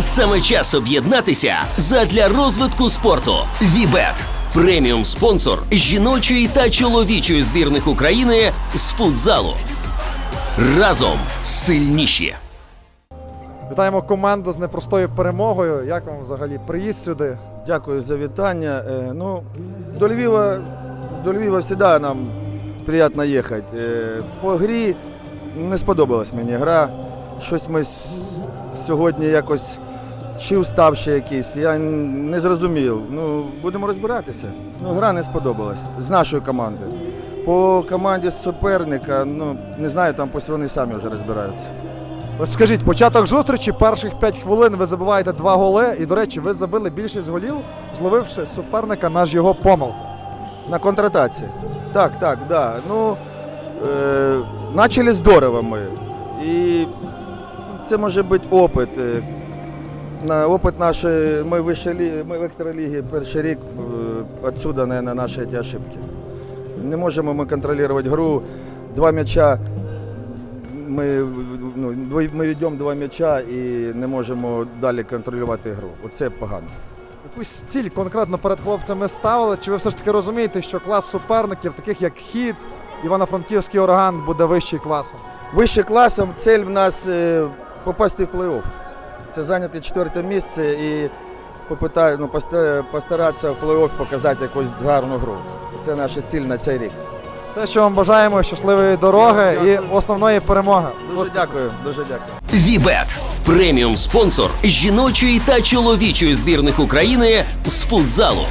Саме час об'єднатися задля розвитку спорту. Вібет преміум спонсор жіночої та чоловічої збірних України з футзалу. Разом сильніші. Вітаємо команду з непростою перемогою. Як вам взагалі приїзд сюди? Дякую за вітання. Е, Ну, до Львова, до Львова завжди нам приємно їхати. Е, По грі не сподобалась мені гра. Щось ми сьогодні якось чи уставші якісь, я не зрозумів. Ну, будемо розбиратися. Ну, гра не сподобалась з нашої команди. По команді суперника, ну не знаю, там пусть вони самі вже розбираються. От скажіть, початок зустрічі, перших 5 хвилин ви забиваєте два голи. І, до речі, ви забили більшість голів, зловивши суперника на ж його помилку. На контратації. Так, так, да. Ну, е, начали здорово ми. І це може бути опит. На опит нашої, ми вище лі- ми в екстралігі перший рік, е, отсюда, наверное, наші ці ошибки. Не можемо ми контролювати гру. Два м'яча. Ми, ну, ми ведемо два м'яча і не можемо далі контролювати гру. Оце погано. Якусь ціль конкретно перед хлопцями ставили? Чи ви все ж таки розумієте, що клас суперників, таких як хід, Івано-Франківський орган, буде вищий класом? Вище класом цель в нас е, попасти в плей-офф. Це зайняти четверте місце і попитаю, ну, поста- постаратися в плей-офф показати якусь гарну гру. Це наша ціль на цей рік. Все, що вам бажаємо, щасливої дороги і основної перемоги. Дуже дякую, дуже дякую. Вібет преміум спонсор жіночої та чоловічої збірних України з футзалу.